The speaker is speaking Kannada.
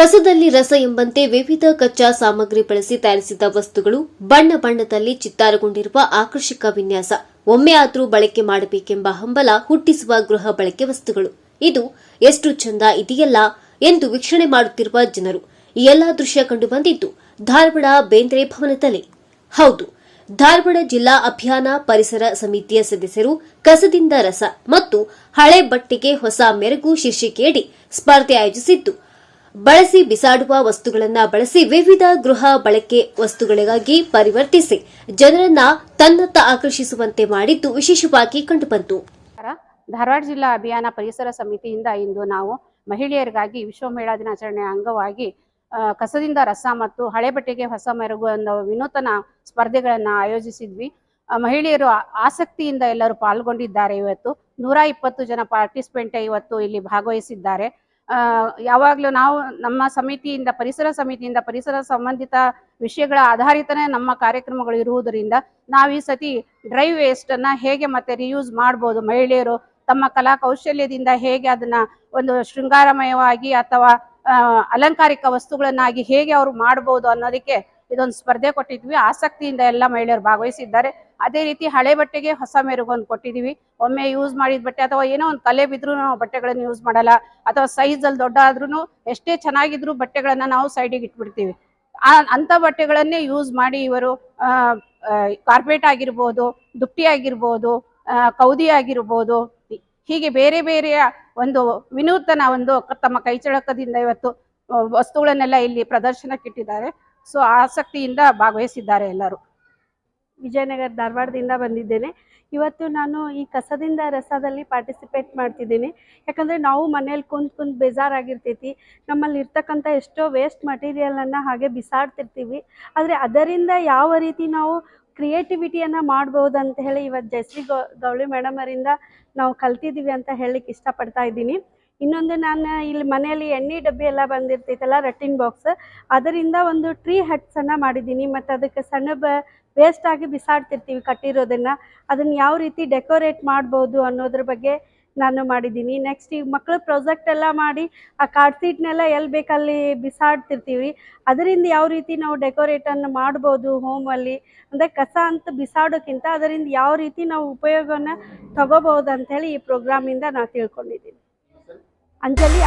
ಕಸದಲ್ಲಿ ರಸ ಎಂಬಂತೆ ವಿವಿಧ ಕಚ್ಚಾ ಸಾಮಗ್ರಿ ಬಳಸಿ ತಯಾರಿಸಿದ ವಸ್ತುಗಳು ಬಣ್ಣ ಬಣ್ಣದಲ್ಲಿ ಚಿತ್ತಾರಗೊಂಡಿರುವ ಆಕರ್ಷಕ ವಿನ್ಯಾಸ. ಒಮ್ಮೆ ಆದರೂ ಬಳಕೆ ಮಾಡಬೇಕೆಂಬ ಹಂಬಲ ಹುಟ್ಟಿಸುವ ಗೃಹ ಬಳಕೆ ವಸ್ತುಗಳು. ಇದು ಎಷ್ಟು ಚಂದ ಇದೆಯಲ್ಲ ಎಂದು ವೀಕ್ಷಣೆ ಮಾಡುತ್ತಿರುವ ಜನರು. ಈ ಎಲ್ಲಾ ದೃಶ್ಯ ಕಂಡುಬಂದಿದ್ದು ಧಾರವಾಡ ಬೇಂದ್ರೆ ಭವನದಲ್ಲಿ. ಹೌದು, ಧಾರವಾಡ ಜಿಲ್ಲಾ ಅಭಿಯಾನ ಪರಿಸರ ಸಮಿತಿಯ ಸದಸ್ಯರು ಕಸದಿಂದ ರಸ ಮತ್ತು ಹಳೆ ಬಟ್ಟೆಗೆ ಹೊಸ ಮೆರುಗು ಶೀರ್ಷಿಕೆಯಡಿ ಸ್ಪರ್ಧೆ ಆಯೋಜಿಸಿದ್ದು ಬಳಸಿ ಬಿಸಾಡುವ ವಸ್ತುಗಳನ್ನು ಬಳಸಿ ವಿವಿಧ ಗೃಹ ಬಳಕೆ ವಸ್ತುಗಳಿಗಾಗಿ ಪರಿವರ್ತಿಸಿ ಜನರನ್ನ ತನ್ನತ್ತ ಆಕರ್ಷಿಸುವಂತೆ ಮಾಡಿದ್ದು ವಿಶೇಷವಾಗಿ ಕಂಡುಬಂತು. ಧಾರವಾಡ ಜಿಲ್ಲಾ ಅಭಿಯಾನ ಪರಿಸರ ಸಮಿತಿಯಿಂದ ಇಂದು ನಾವು ಮಹಿಳೆಯರಿಗಾಗಿ ವಿಶ್ವ ಮಹಿಳಾ ದಿನಾಚರಣೆ ಅಂಗವಾಗಿ ಕಸದಿಂದ ರಸ ಮತ್ತು ಹಳೆ ಬಟ್ಟೆಗೆ ಹೊಸ ಮೆರುಗು ಅನ್ನೋ ವಿನೂತನ ಸ್ಪರ್ಧೆಗಳನ್ನು ಆಯೋಜಿಸಿದ್ವಿ. ಮಹಿಳೆಯರು ಆಸಕ್ತಿಯಿಂದ ಎಲ್ಲರೂ ಪಾಲ್ಗೊಂಡಿದ್ದಾರೆ ಇವತ್ತು. ನೂರ ಇಪ್ಪತ್ತು ಜನ ಪಾರ್ಟಿಸಿಪೆಂಟ್ ಇವತ್ತು ಇಲ್ಲಿ ಭಾಗವಹಿಸಿದ್ದಾರೆ. ಯಾವಾಗಲೂ ನಾವು ನಮ್ಮ ಸಮಿತಿಯಿಂದ, ಪರಿಸರ ಸಮಿತಿಯಿಂದ, ಪರಿಸರ ಸಂಬಂಧಿತ ವಿಷಯಗಳ ಆಧಾರಿತನೇ ನಮ್ಮ ಕಾರ್ಯಕ್ರಮಗಳು ಇರುವುದರಿಂದ ನಾವು ಈ ಸತಿ ಡ್ರೈ ವೇಸ್ಟ್ ಅನ್ನ ಹೇಗೆ ಮತ್ತೆ ರಿಯೂಸ್ ಮಾಡ್ಬೋದು ಮಹಿಳೆಯರು, ತಮ್ಮ ಕಲಾ ಕೌಶಲ್ಯದಿಂದ ಹೇಗೆ ಅದನ್ನ ಒಂದು ಶೃಂಗಾರಮಯವಾಗಿ ಅಥವಾ ಅಲಂಕಾರಿಕ ವಸ್ತುಗಳನ್ನಾಗಿ ಹೇಗೆ ಅವರು ಮಾಡಬಹುದು ಅನ್ನೋದಕ್ಕೆ ಇದೊಂದು ಸ್ಪರ್ಧೆ ಕೊಟ್ಟಿದ್ವಿ. ಆಸಕ್ತಿಯಿಂದ ಎಲ್ಲ ಮಹಿಳೆಯರು ಭಾಗವಹಿಸಿದ್ದಾರೆ. ಅದೇ ರೀತಿ ಹಳೆ ಬಟ್ಟೆಗೆ ಹೊಸ ಮೆರುಗನ್ನು ಕೊಟ್ಟಿದೀವಿ ಒಮ್ಮೆ ಯೂಸ್ ಮಾಡಿದ ಬಟ್ಟೆ ಅಥವಾ ಏನೋ ಒಂದು ಕಲೆ ಬಿದ್ರು ನಾವು ಬಟ್ಟೆಗಳನ್ನು ಯೂಸ್ ಮಾಡಲ್ಲ. ಅಥವಾ ಸೈಜಲ್ಲಿ ದೊಡ್ಡ ಆದ್ರೂ ಎಷ್ಟೇ ಚೆನ್ನಾಗಿದ್ರು ಬಟ್ಟೆಗಳನ್ನ ನಾವು ಸೈಡಿಗೆ ಇಟ್ಬಿಡ್ತೀವಿ. ಆ ಅಂತ ಬಟ್ಟೆಗಳನ್ನೇ ಯೂಸ್ ಮಾಡಿ ಇವರು ಕಾರ್ಪೆಟ್ ಆಗಿರ್ಬೋದು ದುಪ್ಟಿ ಆಗಿರ್ಬೋದು ಕೌದಿ ಆಗಿರ್ಬೋದು, ಹೀಗೆ ಬೇರೆ ಬೇರೆಯ ಒಂದು ವಿನೂತನ ಒಂದು ತಮ್ಮ ಕೈಚಳಕದಿಂದ ಇವತ್ತು ವಸ್ತುಗಳನ್ನೆಲ್ಲ ಇಲ್ಲಿ ಪ್ರದರ್ಶನಕ್ಕಿಟ್ಟಿದ್ದಾರೆ ಸೊ ಆಸಕ್ತಿಯಿಂದ ಭಾಗವಹಿಸಿದ್ದಾರೆ ಎಲ್ಲರೂ. ವಿಜಯನಗರ ಧಾರವಾಡದಿಂದ ಬಂದಿದ್ದೇನೆ. ಇವತ್ತು ನಾನು ಈ ಕಸದಿಂದ ರಸದಲ್ಲಿ ಪಾರ್ಟಿಸಿಪೇಟ್ ಮಾಡ್ತಿದ್ದೀನಿ. ಯಾಕಂದರೆ ನಾವು ಮನೇಲಿ ಕುಂತ್ ಕುಂತ್ ಬೇಜಾರಾಗಿರ್ತೈತಿ. ನಮ್ಮಲ್ಲಿ ಇರ್ತಕ್ಕಂಥ ಎಷ್ಟೋ ವೇಸ್ಟ್ ಮಟೀರಿಯಲನ್ನು ಹಾಗೆ ಬಿಸಾಡ್ತಿರ್ತೀವಿ. ಆದರೆ ಅದರಿಂದ ಯಾವ ರೀತಿ ನಾವು ಕ್ರಿಯೇಟಿವಿಟಿಯನ್ನು ಮಾಡ್ಬೋದು ಅಂತ ಹೇಳಿ ಇವತ್ತು ಜಯಶ್ರೀ ಗೌ, ಗೌಳಿ ಮೇಡಮರಿಂದ ನಾವು ಕಲ್ತಿದ್ದೀವಿ ಅಂತ ಹೇಳಲಿಕ್ಕೆ ಇಷ್ಟಪಡ್ತಾ ಇದ್ದೀನಿ. ಇನ್ನೊಂದು ನಾನು ಇಲ್ಲಿ ಮನೆಯಲ್ಲಿ ಎಣ್ಣೆ ಡಬ್ಬಿ ಎಲ್ಲ ಬಂದಿರ್ತೈತಲ್ಲ, ರಟ್ಟಿನ್ ಬಾಕ್ಸ್ ಅದರಿಂದ ಒಂದು ಟ್ರೀ ಹಟ್ಸನ್ನು ಮಾಡಿದ್ದೀನಿ. ಮತ್ತು ಅದಕ್ಕೆ ಸಣ್ಣ ಬ ವೇಸ್ಟ್ ಆಗಿ ಬಿಸಾಡ್ತಿರ್ತೀವಿ ಕಟ್ಟಿರೋದನ್ನ. ಅದನ್ನ ಯಾವ ರೀತಿ ಡೆಕೋರೇಟ್ ಮಾಡ್ಬೋದು ಅನ್ನೋದ್ರ ಬಗ್ಗೆ ನಾನು ಮಾಡಿದ್ದೀನಿ. ನೆಕ್ಸ್ಟ್ ಈಗ ಮಕ್ಕಳು ಪ್ರಾಜೆಕ್ಟ್ ಎಲ್ಲ ಮಾಡಿ ಆ ಕಾರ್ಡ್ ಸೀಟ್ನೆಲ್ಲ ಎಲ್ಲಿ ಬೇಕಲ್ಲಿ ಬಿಸಾಡ್ತಿರ್ತೀವಿ. ಅದರಿಂದ ಯಾವ ರೀತಿ ನಾವು ಡೆಕೋರೇಟನ್ನು ಮಾಡ್ಬೋದು ಹೋಮಲ್ಲಿ ಅಂದರೆ ಕಸ ಅಂತ ಬಿಸಾಡೋಕ್ಕಿಂತ ಅದರಿಂದ ಯಾವ ರೀತಿ ನಾವು ಉಪಯೋಗನ ತಗೋಬೋದು ಅಂಥೇಳಿ ಈ ಪ್ರೋಗ್ರಾಮಿಂದ ನಾನು ತಿಳ್ಕೊಂಡಿದ್ದೀನಿ. अंजलि